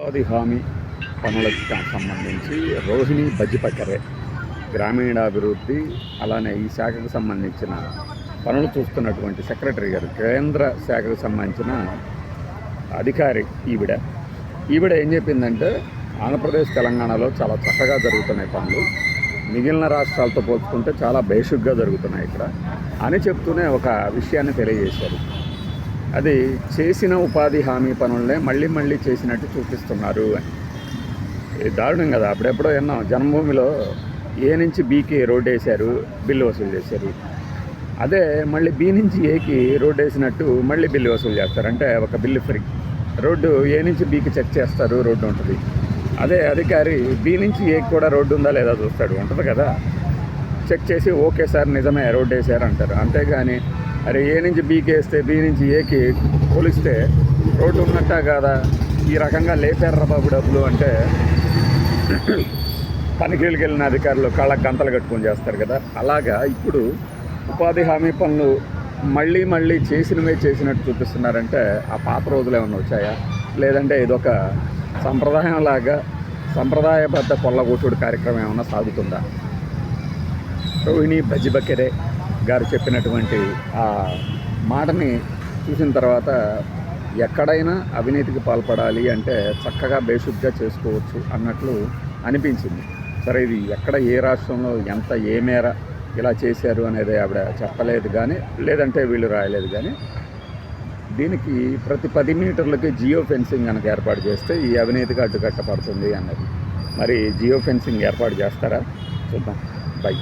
ఉపాధి హామీ పనులకు సంబంధించి రోహిణి బజ్జిపక్కరే గ్రామీణాభివృద్ధి అలానే ఈ శాఖకు సంబంధించిన పనులు చూస్తున్నటువంటి సెక్రటరీ గారు కేంద్ర శాఖకు సంబంధించిన అధికారి ఈవిడ. ఈవిడ ఏం చెప్పిందంటే ఆంధ్రప్రదేశ్ తెలంగాణలో చాలా చక్కగా జరుగుతున్నాయి పనులు. మిగిలిన రాష్ట్రాలతో పోల్చుకుంటే చాలా బేసిక్గా జరుగుతున్నాయి ఇక్కడ అని చెప్తూనే ఒక విషయాన్ని తెలియజేశారు. అది చేసిన ఉపాధి హామీ పనులనే మళ్ళీ మళ్ళీ చేసినట్టు చూపిస్తున్నారు అని. ఇది దారుణం కదా అప్పుడెప్పుడో విన్నాం జన్మభూమిలో ఏ నుంచి బీకి రోడ్డు వేశారు బిల్లు వసూలు చేశారు. అదే మళ్ళీ బి నుంచి ఏకి రోడ్డు వేసినట్టు మళ్ళీ బిల్లు వసూలు చేస్తారు. అంటే ఒక బిల్లు ఫ్రీ. రోడ్డు ఏ నుంచి బీకి చెక్ చేస్తారు రోడ్డు ఉంటుంది. అదే అధికారి బి నుంచి ఏకి కూడా రోడ్డు ఉందా లేదా చూస్తాడు. ఉంటుంది కదా. చెక్ చేసి ఓకే సార్ నిజమే రోడ్డు వేసారు అంటారు. అంతేగాని అరే ఏ నుంచి బీకి వేస్తే బి నుంచి ఏకి పోలిస్తే రోడ్డు ఉన్నట్టా కాదా? ఈ రకంగా లేపారా బాబు డబ్బులు అంటే తనిఖీలకు వెళ్ళిన అధికారులు కళ్ళకు గంతలు కట్టుకొని చేస్తారు కదా. అలాగా ఇప్పుడు ఉపాధి హామీ పనులు మళ్ళీ మళ్ళీ చేసినవే చేసినట్టు చూపిస్తున్నారంటే ఆ పాత రోజులు ఏమన్నా వచ్చాయా? లేదంటే ఇదొక సంప్రదాయంలాగా సంప్రదాయబద్ధ కొల్లగొట్టుడు కార్యక్రమం ఏమైనా సాగుతుందా? రోహిణి బజిబకెరే గారు చెప్పినటువంటి ఆ మాటని చూసిన తర్వాత ఎక్కడైనా అవినీతికి పాల్పడాలి అంటే చక్కగా బేసిక్గా చేసుకోవచ్చు అన్నట్లు అనిపించింది. సరే ఇది ఎక్కడ ఏ రాష్ట్రంలో ఎంత ఏ మేర ఇలా చేశారు అనేది ఆవిడ చెప్పలేదు కానీ లేదంటే వీళ్ళు రాయలేదు కానీ దీనికి ప్రతి పది మీటర్లకి జియో ఫెన్సింగ్ కనుక ఏర్పాటు చేస్తే ఈ అవినీతికి అడ్డుకట్టపడుతుంది అన్నది. మరి జియో ఫెన్సింగ్ ఏర్పాటు చేస్తారా? చూద్దాం. బై.